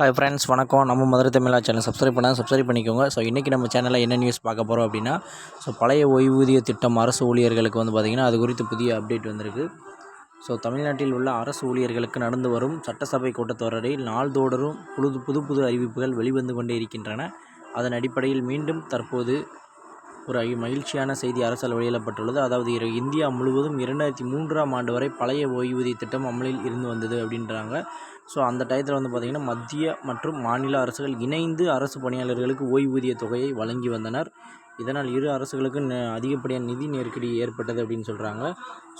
Hi friends வணக்கம். நம்ம Madurai Tamizha channel subscribe பண்ணால் சப்ஸ்கிரைப் பண்ணிக்கோங்க. ஸோ இன்றைக்கி நம்ம சேனலில் என்ன நியூஸ் பார்க்க போகிறோம் அப்படின்னா ஸோ பழைய ஓய்வூதிய திட்டம் அரசு ஊழியர்களுக்கு வந்து பார்த்திங்கன்னா அது குறித்து புதிய அப்டேட் வந்திருக்கு. ஸோ தமிழ்நாட்டில் உள்ள அரசு ஊழியர்களுக்கு நடந்து வரும் சட்டசபை கூட்டத்தொடரில் நாள்தோறும் புது புது புது அறிவிப்புகள் வெளிவந்து கொண்டே இருக்கின்றன. அதன் அடிப்படையில் மீண்டும் தற்போது ஒரு மகிழ்ச்சியான செய்தி அரசால் வெளியிடப்பட்டுள்ளது. அதாவது இந்தியா முழுவதும் இரண்டாயிரத்தி மூன்றாம் ஆண்டு வரை பழைய ஓய்வூதிய திட்டம் அமலில் இருந்து வந்தது அப்படின்றாங்க. ஸோ அந்த டயத்தில் வந்து பார்த்திங்கன்னா மத்திய மற்றும் மாநில அரசுகள் இணைந்து அரசு பணியாளர்களுக்கு ஓய்வூதிய தொகையை வழங்கி வந்தனர். இதனால் இரு அரசுகளுக்கும் அதிகப்படியான நிதி நெருக்கடி ஏற்பட்டது அப்படின்னு சொல்கிறாங்க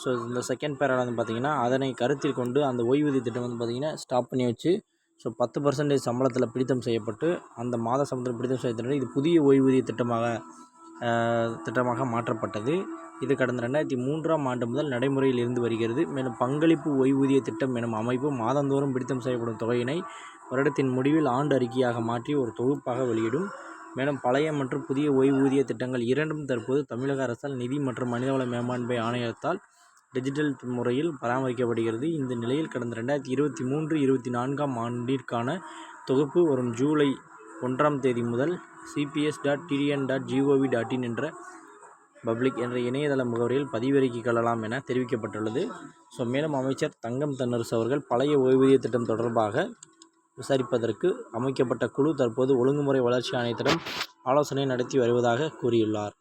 ஸோ இந்த செகண்ட் பேரால் வந்து பார்த்திங்கன்னா அதனை கருத்தில் கொண்டு அந்த ஓய்வூதிய திட்டம் வந்து பார்த்திங்கன்னா ஸ்டாப் பண்ணி வச்சு ஸோ பத்து பர்சன்டேஜ் சம்பளத்தில் பிடித்தம் செய்யப்பட்டு அந்த மாத சம்பளத்தில் பிடித்தம் செய்யப்பட்டு இது புதிய ஓய்வூதிய திட்டமாக திட்டமாக மாற்றப்பட்டது. இது கடந்த ரெண்டாயிரத்தி மூன்றாம் ஆண்டு முதல் நடைமுறையில் இருந்து வருகிறது. மேலும் பங்களிப்பு ஓய்வூதிய திட்டம் எனும் அமைப்பு மாதந்தோறும் பிடித்தம் செய்யப்படும் தொகையினை வருடத்தின் முடிவில் ஆண்டு அறிக்கையாக மாற்றி ஒரு தொகுப்பாக வெளியிடும். மேலும் பழைய மற்றும் புதிய ஓய்வூதிய திட்டங்கள் இரண்டும் தற்போது தமிழக அரசால் நிதி மற்றும் மனிதவள மேம்பான்மை ஆணையத்தால் டிஜிட்டல் முறையில் பராமரிக்கப்படுகிறது. இந்த நிலையில் கடந்த ரெண்டாயிரத்தி இருபத்தி மூன்று இருபத்தி நான்காம் ஆண்டிற்கான தொகுப்பு வரும் ஜூலை ஒன்றாம் தேதி முதல் CBS dot TDN dot GOV dot in என்ற பப்ளிக் என்ற இணையதள முகவரியில் பதிவிறக்கிக் கொள்ளலாம் என தெரிவிக்கப்பட்டுள்ளது. ஸோ மேலும் அமைச்சர் தங்கம் தென்னரசு அவர்கள் பழைய ஓய்வூதிய திட்டம் தொடர்பாக விசாரிப்பதற்கு அமைக்கப்பட்ட குழு தற்போது ஒழுங்குமுறை வளர்ச்சி ஆணையத்திடம் ஆலோசனை நடத்தி வருவதாக கூறியுள்ளார்.